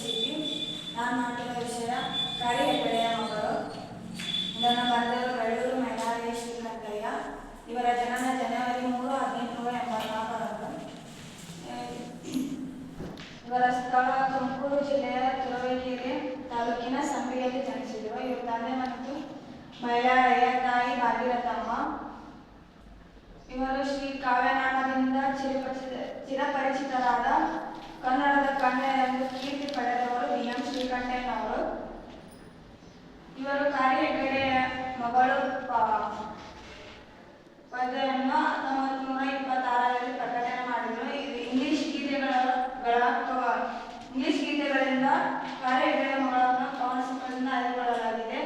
P ನಾನು ಮಾಡ್ತಿರೋ ವಿಷಯ ಇದನ್ನು ಇವರ ಜನನ ಜನವರಿ ಮೂರು ಹದಿನೆಂಟುನೂರ ಎಂಬತ್ನಾಲ್ಕರಂದು. ಇವರ ಸ್ಥಳ ತುಮಕೂರು ಜಿಲ್ಲೆಯ ತುರುವೇಕೆರೆ ತಾಲೂಕಿನ ಸಂಪಿಗೆಯಲ್ಲಿ ಜನಿಸಿದರು ಇವರ ತಂದೆ ಮತ್ತು ಮೈಲಾರಯ್ಯ ತಾಯಿ ಭಾಗೀರಥಮ್ಮ. ಇವರು ಶ್ರೀ ಕಾವ್ಯನಾಮದಿಂದ ಚಿರಪರಿಚಿತ ಚಿರಪರಿಚಿತರಾದ ಕನ್ನಡದ ಕಣ್ಣೆ ಎಂದು ಕೀರ್ತಿ ಪಡೆದವರು ಬಿ ಎಂ ಶ್ರೀಕಂಠಯ್ಯನವರು. ಇವರು ಕಾರಿ ಹೆಗಡೆಯ ಮಗಳು ಪದೆಯನ್ನು ಹತ್ತೊಂಬತ್ತು ನೂರ ಇಪ್ಪತ್ತಾರರಲ್ಲಿ ಪ್ರಕಟಣೆ ಮಾಡಿದರು. ಇದು ಇಂಗ್ಲಿಷ್ ಗೀತೆಗಳ ಇಂಗ್ಲಿಷ್ ಗೀತೆಗಳಿಂದ ಕಾರಿ ಹೆಗಡೆಯ ಮಗಳನ್ನು ಪವನ ಸಂಪದಿಂದ ಆಯ್ದುಕೊಳ್ಳಲಾಗಿದೆ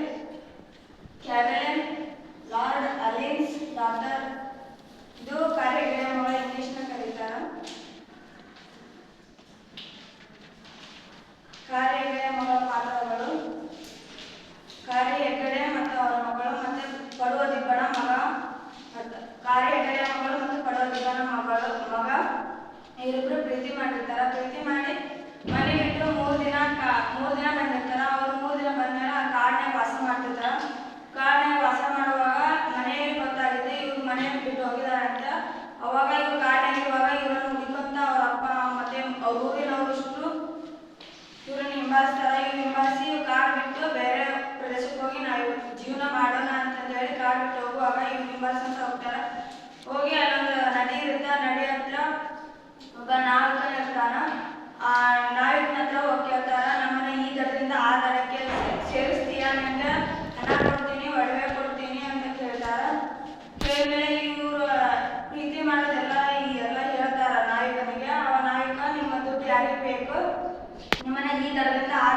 ಲಾರ್ಡ್ ಅಲಿನ್ಸ್ ಡಾಕ್ಟರ್ ಇದು ಕಾರ್ಯಗಳ ಮಗಳ ಇಂಗ್ಲಿಷ್ನ ಕರೀತಾರ ಕಾರ್ಯಗಳ ಮಗಳ ಪಾತ್ರಗಳು ಕಾರ್ಯ ಹೆಗ್ಗಡೆ ಮತ್ತು ಅವರ ಮಗಳು ಮತ್ತೆ ಪಡುವ ದಿಬ್ಬಣ ಮಗ ಕಾರ್ಯ ಹೆಗ್ಗಡೆ ಮಗಳು ಮತ್ತು ಪಡುವ ದಿಬ್ಬಣ ಮಗಳು ಮಗ ಇವರಿಬ್ರು ಪ್ರೀತಿ ಮಾಡಿರ್ತಾರ? ಪ್ರೀತಿ ಮಾಡಿ ಮನೆ ಬಿಟ್ಟು ಮೂರು ದಿನ ಮೂರು ದಿನ ಬಂದಿರ್ತಾರ? ಅವ್ರು ಮೂರು ದಿನ ಬಂದ್ಮೇಲೆ ಆ ಕಾಡಿನಾಗ ವಾಸ ಮಾಡ್ತಿರ್ತಾರ? ಕಾಡಿನಾಗ ವಾಸ ಮಾಡುವಾಗ ಮನೆಯಲ್ಲಿ ಗೊತ್ತಾಗಿದೆ, ಇವ್ರು ಮನೆ ಬಿಟ್ಟು ಹೋಗಿದಾರೆ ಅಂತ. ಅವಾಗ ಇವ್ರು ಕಾಡಿನಾಗ ಇವಾಗ ಇವರನ್ನು ಹುಡುಕೊಂತ ಅವ್ರ ಅಪ್ಪ ಮತ್ತೆ ಅವ್ರ ಊರಿನವರಷ್ಟು ಇವ್ರನ್ನ ಹಿಂಬಾಲಿಸ್ತಾರ. ಇವ್ರು ಹಿಂಬಾಲಿಸಿ ಕಾಡು ಬಿಟ್ಟು ಬೇರೆ ಪ್ರದೇಶಕ್ಕೆ ಹೋಗಿ ನಾವು ಜೀವನ ಮಾಡೋಣ ಅಂತಂದು ಹೇಳಿ ಕಾಡು ಬಿಟ್ಟು ಹೋಗುವಾಗ ಇವ್ರು ಅಂತ ಹೋಗ್ತಾರ ಹೋಗಿ ಅಲ್ಲೊಂದು ನದಿ ಇರುತ್ತೆ. ಆ ನದಿ ಹತ್ರ ಒಬ್ಬ ನಾವಿಕ ಇರ್ತಾನ. ಆ ನಾವಿಕನ ಹತ್ರ ಹೋಗಿ ಕೇಳ್ತಾರ. ನಮ್ಮನ್ನ ಈ ದಡದಿಂದ ಆ ದಡಕ್ಕೆ ಸೇರಿಸ್ತೀಯ ನಿಂಗೆ? ಹಣ ಕೊಡ್ತೀನಿ, ಒಡವೆ ಕೊಡ್ತೀನಿ ಅಂತ ಕೇಳ್ತಾರ. ಕೇಳಿದ್ಮೇಲೆ ಇವರು ಪ್ರೀತಿ ಮಾಡೋದೆಲ್ಲ ಈ ಎಲ್ಲ ಹೇಳ್ತಾರ ನಾವಿಕನಿಗೆ ಅವ ನಾವಿಕ ನಿಮ್ಮ ದುಡ್ಡು ಯಾರಿಗೆ ಬೇಕು? ನಿಮ್ಮನ್ನ ಈ ದಡದಿಂದ ಆ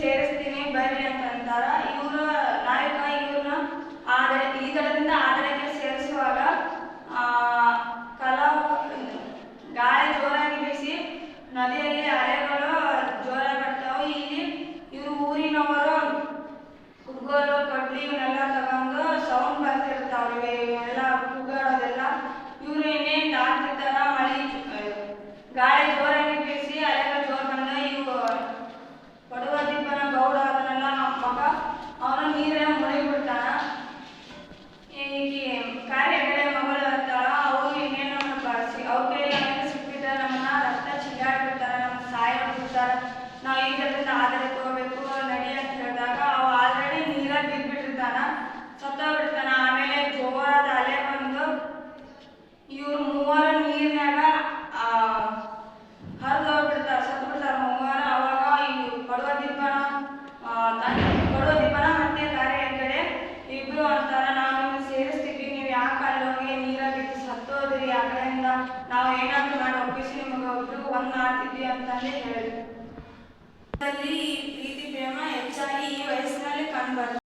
ಸೇರಿಸ್ತೀನಿ, ಬರ್ರಿ ಅಂತ ಅಂತಾರ. ಇವರು पहले आया ಓದ್ಕೋದಿರಿ ಆ ಕಡೆಯಿಂದ ನಾವು ಏನಾದರೂ ಮಾಡಿ ಒಪ್ಪಿಸಿ, ನಿಮಗೆ ಒಬ್ರು ಒಂದ್ ಮಾಡ್ತಿದ್ವಿ ಅಂತಂದೇ ಹೇಳಿದ್ರು ಅಲ್ಲಿ ಪ್ರೀತಿ ಪ್ರೇಮ ಹೆಚ್ಚಾಗಿ ಈ ವಯಸ್ಸಿನಲ್ಲಿ ಕಂಡು